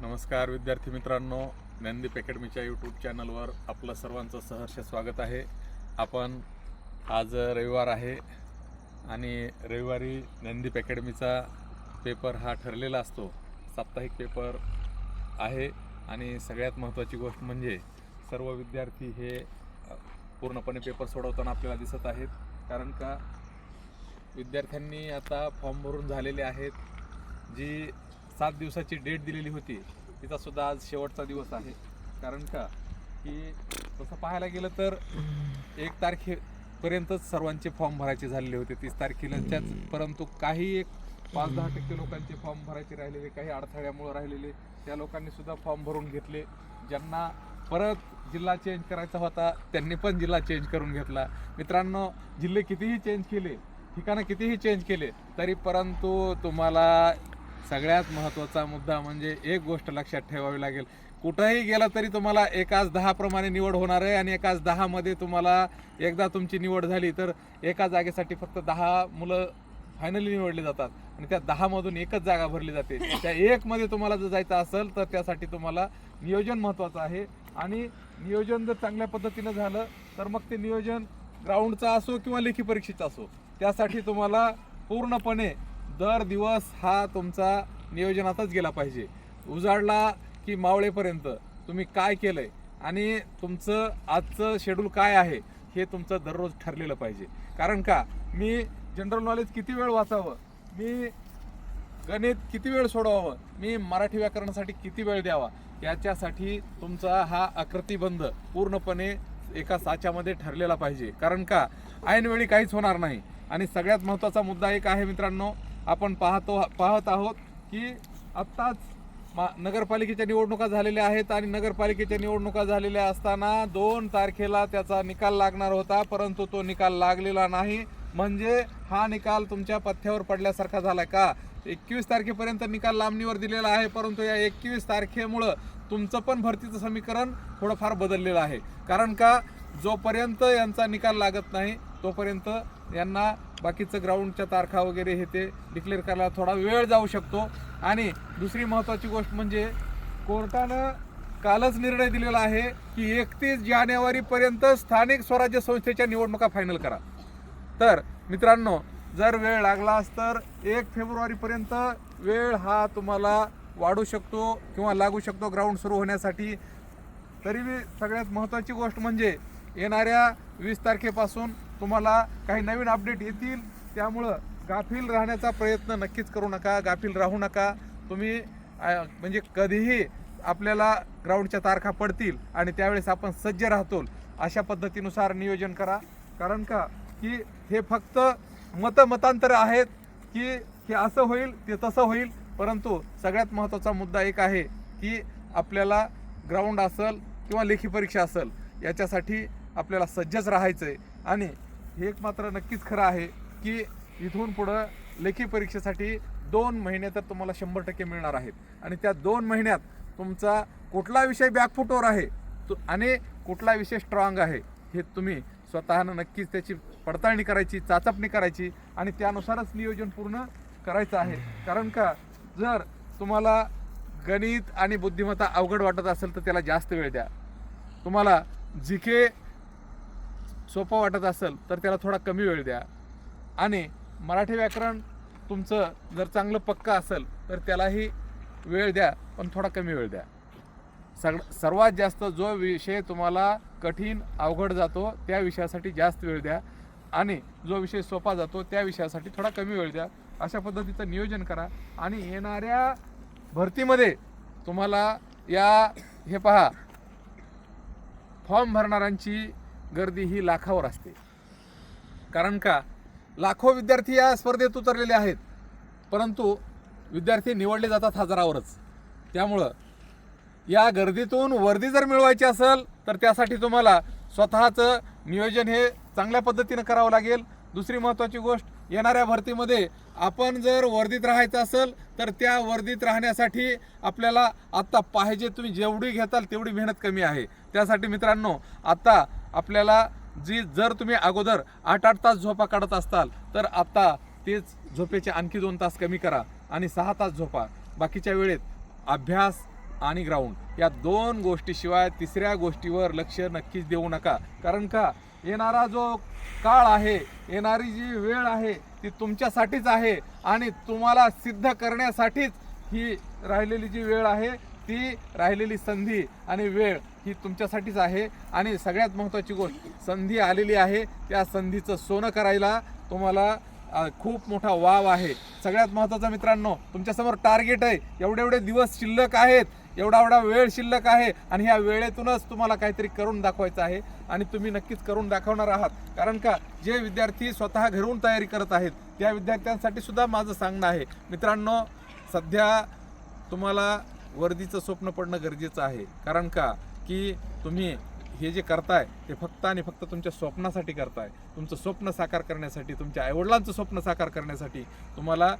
नमस्कार विद्यार्थी मित्रांनो नंदी अकॅडमीच्या यूट्यूब चॅनलवर आपलं सर्वांचं सहर्ष स्वागत आहे. आपण आज रविवार आहे आणि रविवारी नंदी अकॅडमीचा पेपर हा ठरलेला असतो. साप्ताहिक पेपर आहे आणि सगळ्यात महत्त्वाची गोष्ट म्हणजे सर्व विद्यार्थी हे पूर्णपणे पेपर सोडवताना आपल्याला दिसत आहेत. कारण का विद्यार्थ्यांनी आता फॉर्म भरून झालेले आहेत. जी सात दिवसाची डेट दिलेली होती. तिचा सुद्धा आज शेवटचा दिवस आहे. कारण का? की तसं पाहायला गेलं तर एक तारखेपर्यंतच सर्वांचे फॉर्म भरायचे झालेले होते. तीस तारखेलाच्याच. परंतु काही एक पाच दहा टक्के लोकांचे फॉर्म भरायचे राहिलेले काही अडथळ्यामुळे राहिलेले त्या लोकांनी सुद्धा फॉर्म भरून घेतले. ज्यांना परत जिल्हा चेंज करायचा होता त्यांनी पण जिल्हा चेंज करून घेतला. मित्रांनो जिल्हे कितीही चेंज केले ठिकाणं कितीही चेंज केले तरी परंतु तुम्हाला सगळ्यात महत्त्वाचा मुद्दा म्हणजे एक गोष्ट लक्षात ठेवावी लागेल. कुठंही गेलं तरी तुम्हाला एकाच दहाप्रमाणे निवड होणार आहे आणि एकाच दहामध्ये तुम्हाला एकदा तुमची निवड झाली तर एका जागेसाठी फक्त दहा मुलं फायनली निवडले जातात आणि त्या दहामधून एकच जागा भरली जाते. त्या एकमध्ये तुम्हाला जर जायचं असेल तर त्यासाठी तुम्हाला नियोजन महत्त्वाचं आहे आणि नियोजन जर चांगल्या पद्धतीनं झालं तर मग ते नियोजन ग्राउंडचा असो किंवा लेखी परीक्षेचा असो त्यासाठी तुम्हाला पूर्णपणे दर दिवस हा तुमचा नियोजनातच गेला पाहिजे. उजाडला की मावळेपर्यंत तुम्ही काय केलं आहे आणि तुमचं आजचं शेड्यूल काय आहे हे तुमचं दररोज ठरलेलं पाहिजे. कारण का मी जनरल नॉलेज किती वेळ वाचावं? मी गणित किती वेळ सोडवावं? मी मराठी व्याकरणासाठी किती वेळ द्यावा? याच्यासाठी तुमचा हा आकृतीबंध पूर्णपणे एका साच्यामध्ये ठरलेला पाहिजे. कारण का ऐनवेळी काहीच होणार नाही. आणि सगळ्यात महत्त्वाचा मुद्दा एक आहे मित्रांनो आपण पाहतो पाहत आहोत की आत्ताच मा नगरपालिकेच्या निवडणुका झालेल्या आहेत आणि नगरपालिकेच्या निवडणुका झालेल्या असताना दोन तारखेला त्याचा निकाल लागणार होता परंतु तो निकाल लागलेला नाही. म्हणजे हा निकाल तुमच्या पथ्यावर पडल्यासारखा झाला का? एकवीस तारखेपर्यंत निकाल लांबणीवर दिलेला आहे परंतु या एकवीस तारखेमुळं तुमचं पण भरतीचं समीकरण थोडंफार बदललेलं आहे. कारण का? जोपर्यंत यांचा निकाल लागत नाही तोपर्यंत यांना बाकीचं ग्राउंडच्या तारखा वगैरे हे ते डिक्लेअर करायला थोडा वेळ जाऊ शकतो. आणि दुसरी महत्त्वाची गोष्ट म्हणजे कोर्टानं कालच निर्णय दिलेला आहे की एकतीस जानेवारीपर्यंत स्थानिक स्वराज्य संस्थेच्या निवडणुका फायनल करा. तर मित्रांनो जर वेळ लागलास तर एक फेब्रुवारीपर्यंत वेळ हा तुम्हाला वाढू शकतो किंवा लागू शकतो ग्राउंड सुरू होण्यासाठी. तरी सगळ्यात महत्त्वाची गोष्ट म्हणजे येणाऱ्या वीस तारखेपासून तुम्हाला काही नवीन अपडेट येतील त्यामुळं गाफील राहण्याचा प्रयत्न नक्कीच करू नका गाफील राहू नका. तुम्ही म्हणजे कधीही आपल्याला ग्राउंडच्या तारखा पडतील आणि त्यावेळेस आपण सज्ज राहतो अशा पद्धतीनुसार नियोजन करा. कारण का की हे फक्त मतमतांतर आहेत की हे असं होईल ते तसं होईल. परंतु सगळ्यात महत्त्वाचा मुद्दा एक आहे की आपल्याला ग्राउंड असेल किंवा लेखी परीक्षा असेल याच्यासाठी आपल्याला सज्जच राहायचं आहे आणि हे एक मात्र नक्कीच खरं आहे की इथून पुढं लेखी परीक्षेसाठी दोन महिने तर तुम्हाला शंभर टक्के मिळणार आहेत. आणि त्या दोन महिन्यात तुमचा कुठला विषय बॅकफुटवर आहे तो- आणि कुठला विषय स्ट्रॉंग आहे हे तुम्ही स्वतःनं नक्कीच त्याची पडताळणी करायची चाचपणी करायची आणि त्यानुसारच नियोजन पूर्ण करायचं आहे. कारण का जर तुम्हाला गणित आणि बुद्धिमत्ता अवघड वाटत असेल तर त्याला जास्त वेळ द्या. तुम्हाला जिके सोपं वाटत असेल तर त्याला थोडा कमी वेळ द्या. आणि मराठी व्याकरण तुमचं जर चांगलं पक्का असेल तर त्यालाही वेळ द्या पण थोडा कमी वेळ द्या. सग सर्वात जास्त जो विषय तुम्हाला कठीण अवघड जातो त्या विषयासाठी जास्त वेळ द्या. आणि जो विषय सोपा जातो त्या विषयासाठी थोडा कमी वेळ द्या. अशा पद्धतीचं नियोजन करा. आणि येणाऱ्या भरतीमध्ये तुम्हाला या हे पहा फॉर्म भरणाऱ्यांची गर्दी ही लाखावर असते. कारण का? लाखो विद्यार्थी या स्पर्धेत उतरलेले आहेत. परंतु विद्यार्थी निवडले जातात हजारावरच. त्यामुळं या गर्दीतून वर्दी जर मिळवायची असेल तर त्यासाठी तुम्हाला स्वतःचं नियोजन हे चांगल्या पद्धतीनं करावं लागेल. दुसरी महत्त्वाची गोष्ट येणाऱ्या भरतीमध्ये आपण जर वर्दीत राहायचं असेल तर त्या वर्दीत राहण्यासाठी आपल्याला आत्ता पाहिजे तुम्ही जेवढी घेताल तेवढी मेहनत कमी आहे. त्यासाठी मित्रांनो आत्ता आपल्याला जी जर तुम्ही अगोदर आठ आठ तास झोपा काढत असताल तर आत्ता तेच झोपेचे आणखी दोन तास कमी करा आणि सहा तास झोपा. बाकीच्या वेळेत अभ्यास आणि ग्राउंड या दोन गोष्टीशिवाय तिसऱ्या गोष्टीवर लक्ष नक्कीच देऊ नका. कारण का? येणारा जो काळ आहे येणारी जी वेळ आहे ती तुमच्यासाठीच आहे आणि तुम्हाला सिद्ध करण्यासाठीच ही राहिलेली जी वेळ आहे ती राहिलेली संधी आणि वेळ ही तुमच्यासाठीच आहे. आणि सगळ्यात महत्त्वाची गोष्ट संधी आलेली आहे. त्या संधीचं सोनं करायला तुम्हाला खूप मोठा वाव आहे. सगळ्यात महत्त्वाचं मित्रांनो तुमच्यासमोर टार्गेट आहे. एवढे एवढे दिवस शिल्लक आहेत एवढा एवढा वेळ शिल्लक आहे आणि ह्या वेळेतूनच तुम्हाला काहीतरी करून दाखवायचं आहे. आणि तुम्ही नक्कीच करून दाखवणार आहात. कारण का जे विद्यार्थी स्वतः घरून तयारी करत आहेत त्या विद्यार्थ्यांसाठी सुद्धा माझं सांगणं आहे. मित्रांनो सध्या तुम्हाला वर्दीचं स्वप्न पडणं गरजेचं आहे. कारण का की तुम्ही हे जे करताय ते फक्त आणि फक्त तुमच्या स्वप्नासाठी करताय. तुमचं स्वप्न साकार करण्यासाठी तुमच्या आईवडिलांचं स्वप्न साकार करण्यासाठी तुम्हाला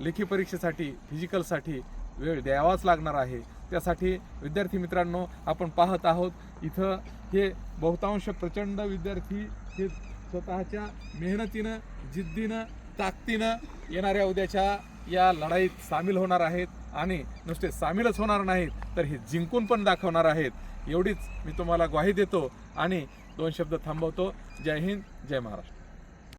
लेखी परीक्षेसाठी फिजिकलसाठी वेळ द्यावाच लागणार आहे. त्यासाठी विद्यार्थी मित्रांनो आपण पाहत आहोत इथं हे बहुतांश प्रचंड विद्यार्थी हे स्वतःच्या मेहनतीनं जिद्दीनं ताकदीनं येणाऱ्या उद्याच्या या लढाईत सामील होणार आहेत. आणि नुसते सामीलच होणार नाहीत तर हे जिंकून पण दाखवणार आहेत. एवढीच मी तुम्हाला ग्वाही देतो आणि दोन शब्द थांबवतो. जय हिंद जय महाराष्ट्र.